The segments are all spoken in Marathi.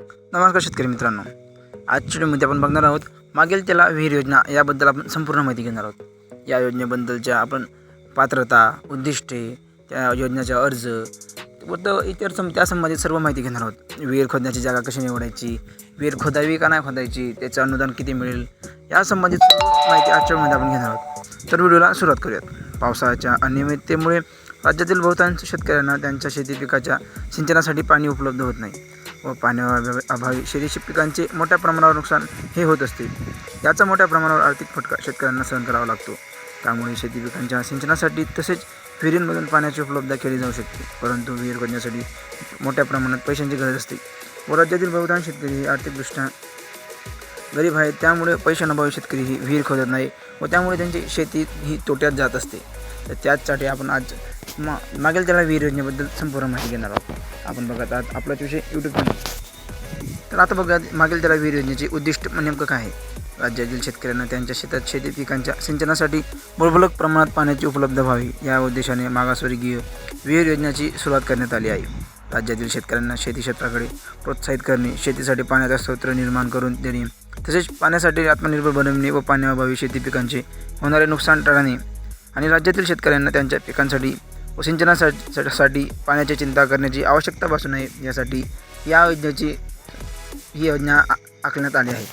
नमस्कार शेतकरी मित्रांनो. आजच्या व्हिडिओमध्ये आपण बघणार आहोत मागील त्याला विहीर योजना याबद्दल आपण संपूर्ण माहिती घेणार आहोत. या योजनेबद्दलच्या आपण पात्रता उद्दिष्टे त्या योजनेचा अर्ज व तर इतर सं त्यासंबंधित सर्व माहिती घेणार आहोत. विहीर खोदण्याची जागा कशी निवडायची विहीर खोदावी का नाही खोदायची त्याचं अनुदान किती मिळेल या संबंधित माहिती आजच्या आपण घेणार आहोत. तर व्हिडिओला सुरुवात करूयात. पावसाच्या अनियमिततेमुळे राज्यातील बहुतांश शेतकऱ्यांना त्यांच्या शेती पिकाच्या सिंचनासाठी पाणी उपलब्ध होत नाही. व पाण्याअभावी शेती पिकांचे मोठ्या प्रमाणावर नुकसान हे होत असते. याचा मोठ्या प्रमाणावर आर्थिक फटका शेतकऱ्यांना सहन करावा लागतो. त्यामुळे शेती पिकांच्या सिंचनासाठी तसेच विहिरींमधून पाण्याची उपलब्धता केली जाऊ शकते. परंतु विहीर करण्यासाठी मोठ्या प्रमाणात पैशांची गरज असते व राज्यातील बहुतांश शेतकरी हे आर्थिकदृष्ट्या गरीब आहेत. त्यामुळे पैशांअभावी शेतकरी ही विहीर खोदत नाही व त्यामुळे त्यांची शेती ही तोट्यात जात असते. तर त्याचसाठी आपण आज मा मागील त्याला विहीर योजनेबद्दल संपूर्ण माहिती घेणार आहोत. आपण बघत आहात आपलाच विषय यूट्यूब चॅनल तर आता बघा मागील त्याला विहीर योजनेचे उद्दिष्ट म्हणजे नेमकं काय आहे. राज्यातील शेतकऱ्यांना त्यांच्या शेतात शेती पिकांच्या सिंचनासाठी मुबलक प्रमाणात पाण्याची उपलब्ध व्हावी या उद्देशाने मागासवर्गीय विहीर योजनेची सुरुवात करण्यात आली आहे. राज्यातील शेतकऱ्यांना शेती क्षेत्राकडे प्रोत्साहित करणे शेतीसाठी पाण्याचा स्रोत निर्माण करून देणे तसेच पाण्यासाठी आत्मनिर्भर बनवणे व पाण्याअभावी शेती पिकांचे होणारे नुकसान टाळणे आणि राज्यातील शेतकऱ्यांना त्यांच्या पिकांसाठी व सिंचनासाठी साठी पाण्याची चिंता करण्याची आवश्यकता भासू नये यासाठी या योजनेची ही योजना आ- आखण्यात आली आहे.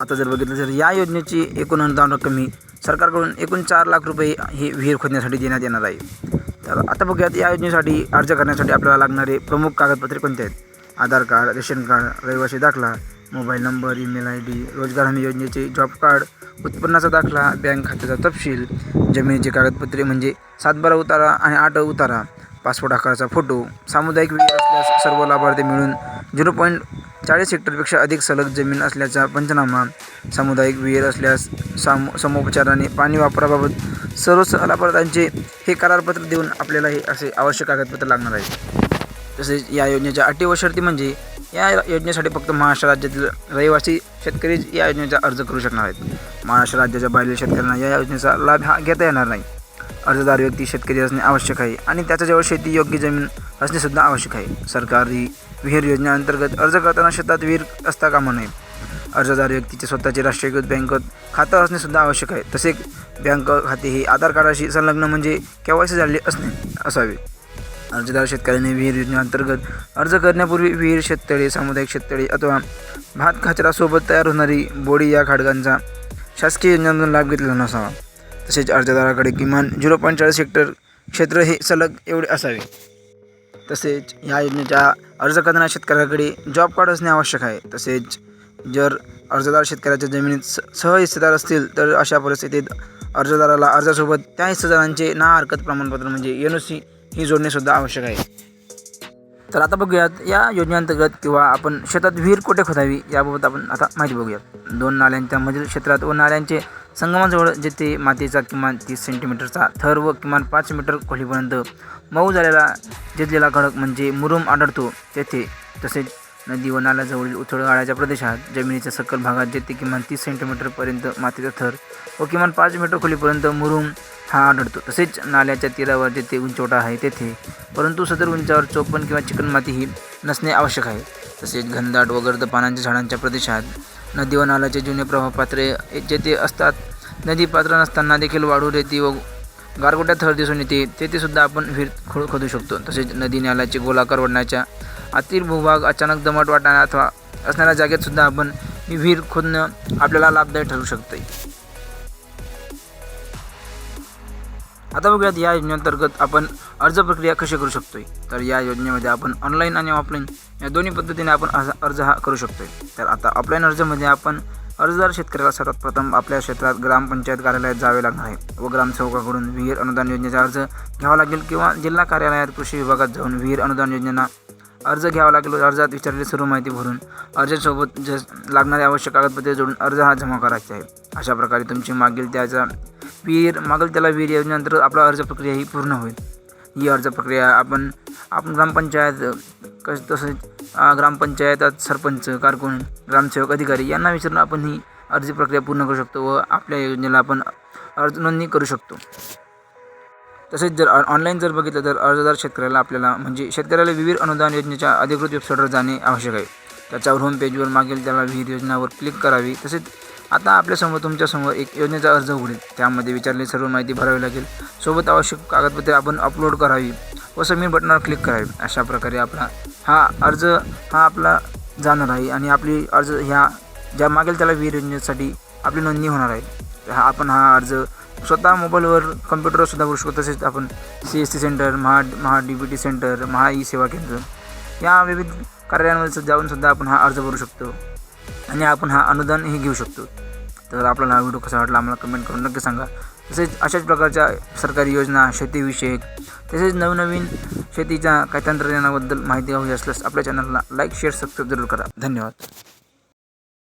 आता जर बघितलं तर या योजनेची एकूण अनुदान रक्कम ही सरकारकडून एकूण चार लाख रुपये ही विहीर खोदण्यासाठी देण्यात येणार आहे. तर आता बघूयात या योजनेसाठी अर्ज करण्यासाठी आपल्याला लागणारे प्रमुख कागदपत्रे कोणते आहेत? आधार कार्ड रेशन कार्ड रहिवासी दाखला mobile number email I D रोजगार हमी योजनेचे जॉब कार्ड उत्पन्नाचा दाखला बँक खात्याचा तपशील जमिनीचे कागदपत्रे म्हणजे सातबारा उतारा आणि आठ उतारा पासपोर्ट आकाराचा फोटो सामुदायिक विहीर असल्यास सर्व लाभार्थी मिळून झिरो पॉईंट चाळीस हेक्टरपेक्षा अधिक सलग जमीन असल्याचा पंचनामा सामुदायिक विहीर असल्यास साम समोपचाराने पाणी वापराबाबत सर्व स- लाभार्थ्यांचे हे करारपत्र देऊन आपल्याला हे असे आवश्यक कागदपत्र लागणार आहे तसेच या योजनेच्या अटी व शर्ती म्हणजे या योजनेसाठी फक्त महाराष्ट्र राज्यातील रहिवासी शेतकरी या योजनेचा अर्ज करू शकणार आहेत. महाराष्ट्र राज्याच्या बाहेरील शेतकऱ्यांना या योजनेचा लाभ हा घेता येणार नाही. अर्जदार व्यक्ती शेतकरी असणे आवश्यक आहे आणि त्याच्याजवळ शेती योग्य जमीन असणेसुद्धा आवश्यक आहे. सरकारी विहीर योजनेअंतर्गत अर्ज करताना शेतात विहीर असता कामा नये. अर्जदार व्यक्तीचे स्वतःचे राष्ट्रीयकृत बँकेत खातं असणेसुद्धा आवश्यक आहे. तसेच बँक खाते हे आधार कार्डाशी संलग्न म्हणजे केवायसी झाले असणे असावे. अर्जदार शेतकऱ्यांनी विहीर योजनेअंतर्गत अर्ज करण्यापूर्वी विहीर शेततळे सामुदायिक शेततळे अथवा भात खचरासोबत तयार होणारी बोडी या खाडकांचा शासकीय योजनांमधून लाभ घेतलेला नसावा. तसेच अर्जदाराकडे किमान झिरो पॉईंट चाळीस हेक्टर क्षेत्र हे सलग एवढे असावे. तसेच ह्या योजनेच्या अर्ज करणाऱ्या शेतकऱ्याकडे जॉब कार्ड असणे आवश्यक आहे. तसेच जर अर्जदार शेतकऱ्याच्या जमिनीत स सह हिस्सेदार असतील तर अशा परिस्थितीत अर्जदाराला अर्जासोबत त्या हिस्सेदारांचे ना हरकत प्रमाणपत्र म्हणजे एन ओ सी ही जोडणेसुद्धा आवश्यक आहे. तर आता बघूयात या योजनेअंतर्गत किंवा आपण शेतात विहीर कुठे खोदावी याबाबत आपण आता माहिती बघूयात. दोन नाल्यांच्या मधील क्षेत्रात व नाल्यांचे संगमाजवळ जेथे मातीचा किमान तीस सेंटीमीटरचा थर व किमान पाच मीटर खोलीपर्यंत मऊ झालेला जिजलेला खडक म्हणजे मुरुम आढळतो. तेथे तसेच नदी व नाल्याजवळील उथळगाळ्याच्या प्रदेशात जमिनीच्या सकल भागात जेथे किमान तीस सेंटीमीटरपर्यंत मातीचा थर व किमान पाच मीटर खोलीपर्यंत मुरुम हा आढळतो तसेच नाल्याच्या तीरावर जेथे उंचवटा आहे तेथे परंतु सदर उंचावर चोपण किंवा चिकणमाती ही नसणे आवश्यक आहे. तसेच घनदाट व गर्द पानांच्या झाडांच्या प्रदेशात नदी व नाल्याचे जुने प्रवाह पात्रे जेथे असतात नदी पात्र नसताना देखील वाढू रेती व गारगोट्या थर दिसून येते तेथे सुद्धा आपण विहीर खो खोदू शकतो. तसेच नदी नाल्याचे गोलाकार वडण्याच्या आतील भूभाग अचानक दमट वाटणाऱ्या अथवा असणाऱ्या जागेत सुद्धा आपण विहीर खोदणं आपल्याला लाभदायी ठरू शकते आता बघूयात या योजनेअंतर्गत आपण अर्ज प्रक्रिया कशी करू शकतो तर या योजनेमध्ये आपण ऑनलाईन आणि ऑफलाईन या दोन्ही पद्धतीने आपण अर्ज अर्ज हा करू शकतो तर आता ऑफलाईन अर्जमध्ये आपण अर्जदार शेतकऱ्याला सर्वात प्रथम आपल्या क्षेत्रात ग्रामपंचायत कार्यालयात जावे लागणार आहे व ग्रामसेवकाकडून विहीर अनुदान योजनेचा अर्ज घ्यावा लागेल किंवा जिल्हा कार्यालयात कृषी विभागात जाऊन विहीर अनुदान योजनेना अर्ज घ्यावा लागेल. अर्जात विचारलेली सर्व माहिती भरून अर्जासोबत ज लागणारे आवश्यक कागदपत्रे जोडून अर्ज हा जमा करायचा आहे. अशा प्रकारे तुमची मागील त्याचा विहीर मागेल त्याला विहीर योजनेनंतर आपला अर्ज प्रक्रिया ही पूर्ण होईल. ही अर्ज प्रक्रिया आपण आपण ग्रामपंचायत कस तसेच ग्रामपंचायतात सरपंच कारकून ग्रामसेवक अधिकारी यांना विचारून आपण ही अर्ज प्रक्रिया पूर्ण करू शकतो व आपल्या योजनेला आपण अर्ज नोंदणी करू शकतो. तसेच जर ऑनलाईन जर बघितलं तर अर्जदार शेतकऱ्याला आपल्याला म्हणजे शेतकऱ्याला विविध अनुदान योजनेच्या अधिकृत वेबसाईटवर जाणे आवश्यक आहे. त्याच्यावर होम पेजवर मागेल त्याला विहीर योजनावर क्लिक करावी. तसेच आता आपल्यासमोर तुमच्यासमोर एक योजनेचा अर्ज उघडेल. त्यामध्ये विचारलेली सर्व माहिती भरावी लागेल. सोबत आवश्यक कागदपत्रे आपण अपलोड करावी व सबमिट बटनावर क्लिक करावी. अशा प्रकारे आपला हा अर्ज हा आपला जाणार आहे आणि आपली अर्ज ह्या ज्या मागेल त्याला विहीर योजनेसाठी आपली नोंदणी होणार आहे. हा आपण हा अर्ज स्वतः मोबाईलवर कम्प्युटरवर सुद्धा करू शकतो. तसेच आपण C S T centre Maha Maha D B T centre Maha e Seva Kendra या विविध कार्यालयांमध्ये जाऊन सुद्धा आपण हा अर्ज भरू शकतो. आणि आपण हा अनुदानही घेऊ शकतो. तर आपल्याला हा व्हिडिओ कसा वाटला आम्हाला कमेंट करून नक्की सांगा. तसेच अशाच प्रकारच्या सरकारी योजना शेतीविषयक तसेच नवनवीन शेतीच्या काही तंत्रज्ञानाबद्दल माहिती हवी असल्यास आपल्या चॅनलला लाईक शेअर सबस्क्राईब जरूर करा. धन्यवाद.